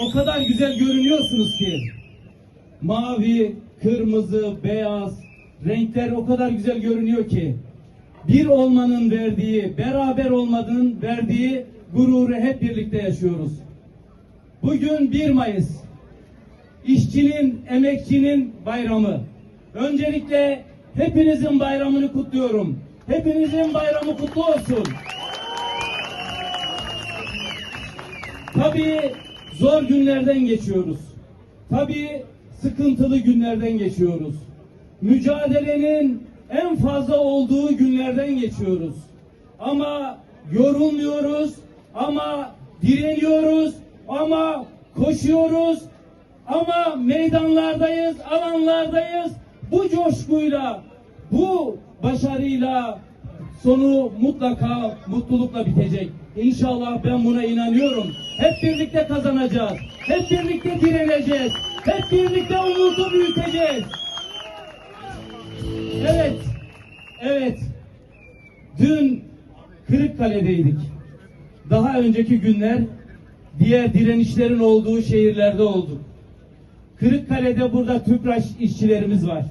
o kadar güzel görünüyorsunuz ki. Mavi, kırmızı, beyaz renkler o kadar güzel görünüyor ki. Bir olmanın verdiği, beraber olmanın verdiği gururu hep birlikte yaşıyoruz. Bugün 1 Mayıs. İşçinin, emekçinin bayramı. Öncelikle hepinizin bayramını kutluyorum. Hepinizin bayramı kutlu olsun. Tabii zor günlerden geçiyoruz. Tabii sıkıntılı günlerden geçiyoruz. Mücadelenin en fazla olduğu günlerden geçiyoruz. Ama yorulmuyoruz, ama direniyoruz, ama koşuyoruz, ama meydanlardayız, alanlardayız. Bu coşkuyla, bu başarıyla sonu mutlaka mutlulukla bitecek. İnşallah ben buna inanıyorum. Hep birlikte kazanacağız. Hep birlikte direneceğiz. Hep birlikte umudu büyüteceğiz. Evet. Evet. Dün Kırıkkale'deydik. Daha önceki günler diğer direnişlerin olduğu şehirlerde olduk. Kırıkkale'de burada Tüpraş işçilerimiz var.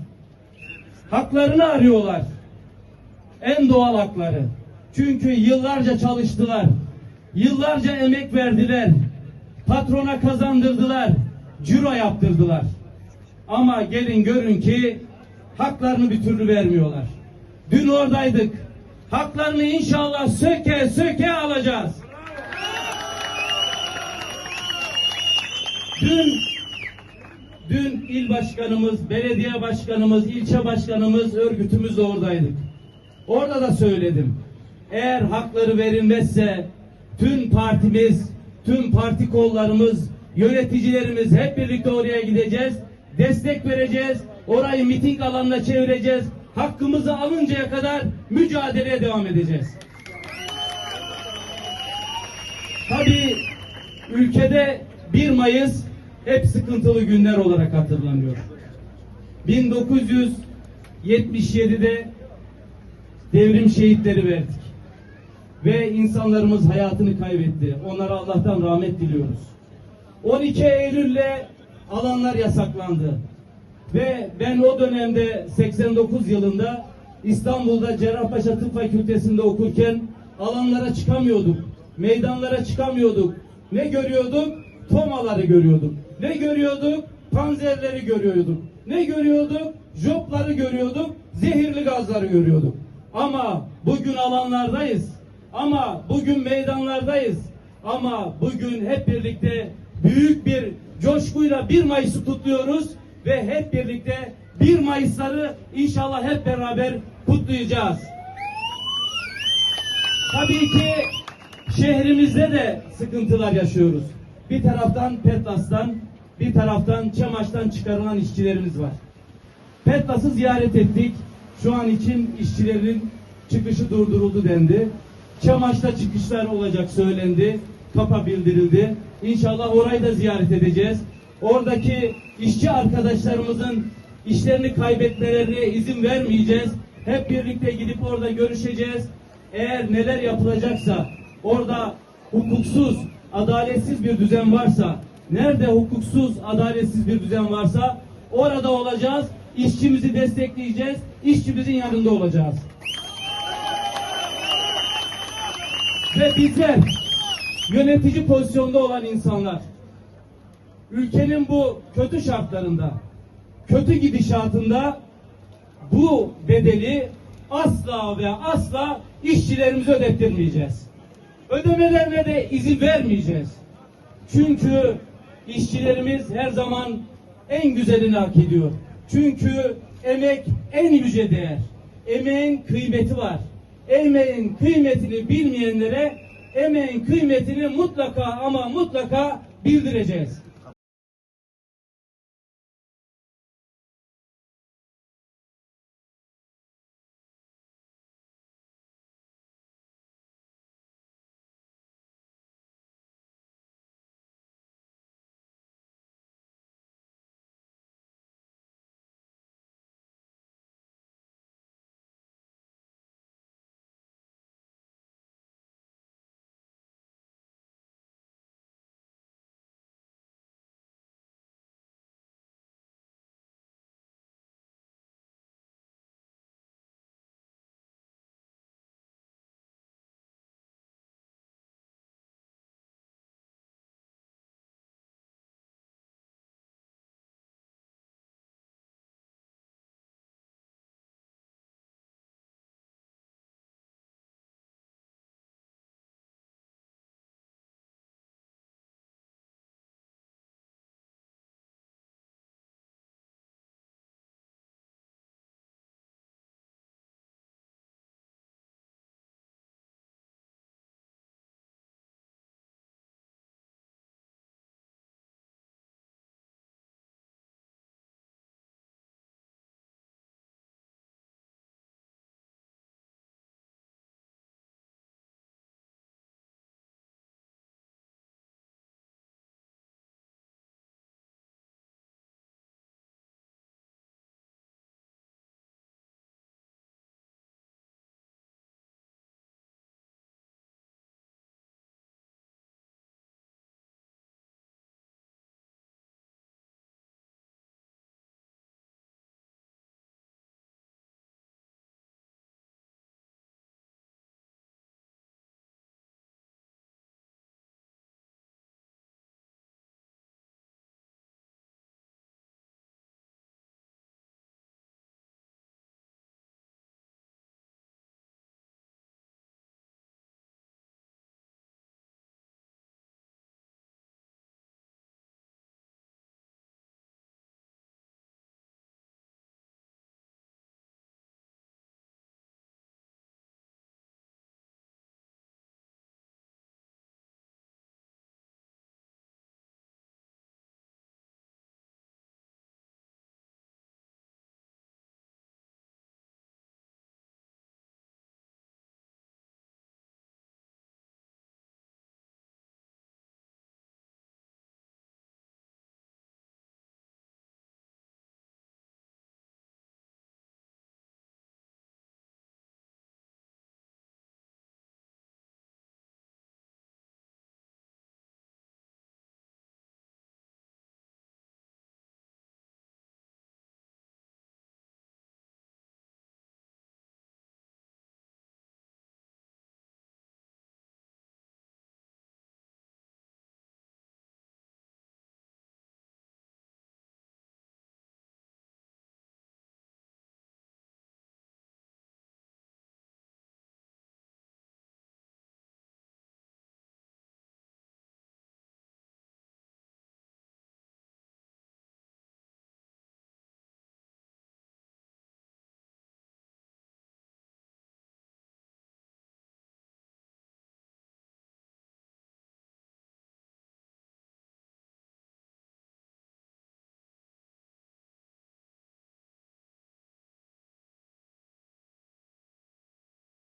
Haklarını arıyorlar. En doğal hakları. Çünkü yıllarca çalıştılar. Yıllarca emek verdiler. Patrona kazandırdılar. Ciro yaptırdılar. Ama gelin görün ki haklarını bir türlü vermiyorlar. Dün oradaydık. Haklarını inşallah söke söke alacağız. Dün Dün il başkanımız, belediye başkanımız, ilçe başkanımız, örgütümüz oradaydık. Orada da söyledim. Eğer hakları verilmezse tüm partimiz, tüm parti kollarımız, yöneticilerimiz hep birlikte oraya gideceğiz. Destek vereceğiz. Orayı miting alanına çevireceğiz. Hakkımızı alıncaya kadar mücadeleye devam edeceğiz. Tabii ülkede 1 Mayıs hep sıkıntılı günler olarak hatırlanıyor. 1977'de devrim şehitleri verdik. Ve insanlarımız hayatını kaybetti. Onlara Allah'tan rahmet diliyoruz. 12 Eylül'le alanlar yasaklandı. Ve ben o dönemde 89 yılında İstanbul'da Cerrahpaşa Tıp Fakültesi'nde okurken alanlara çıkamıyorduk. Meydanlara çıkamıyorduk. Ne görüyorduk? Tomaları görüyorduk. Ne görüyorduk? Panzerleri görüyorduk. Ne görüyorduk? Jopları görüyorduk. Zehirli gazları görüyorduk. Ama bugün alanlardayız. Ama bugün meydanlardayız. Ama bugün hep birlikte büyük bir coşkuyla 1 Mayıs'ı kutluyoruz ve hep birlikte 1 Mayıs'ları inşallah hep beraber kutlayacağız. Tabii ki şehrimizde de sıkıntılar yaşıyoruz. Bir taraftan Petlas'tan, bir taraftan Çamaş'tan çıkarılan işçilerimiz var. Petlas'ı ziyaret ettik. Şu an için işçilerin çıkışı durduruldu dendi. Çamaş'ta çıkışlar olacak söylendi. Kapa bildirildi. İnşallah orayı da ziyaret edeceğiz. Oradaki işçi arkadaşlarımızın işlerini kaybetmelerine izin vermeyeceğiz. Hep birlikte gidip orada görüşeceğiz. Eğer neler yapılacaksa orada hukuksuz, adaletsiz bir düzen varsa, nerede hukuksuz, adaletsiz bir düzen varsa orada olacağız. İşçimizi destekleyeceğiz. İşçimizin yanında olacağız. Ve bizler yönetici pozisyonda olan insanlar ülkenin bu kötü şartlarında, kötü gidişatında bu bedeli asla ve asla işçilerimize ödettirmeyeceğiz. Ödemelerine de izin vermeyeceğiz. Çünkü işçilerimiz her zaman en güzelini hak ediyor. Çünkü emek en yüce değer. Emeğin kıymeti var. Emeğin kıymetini bilmeyenlere emeğin kıymetini mutlaka ama mutlaka bildireceğiz.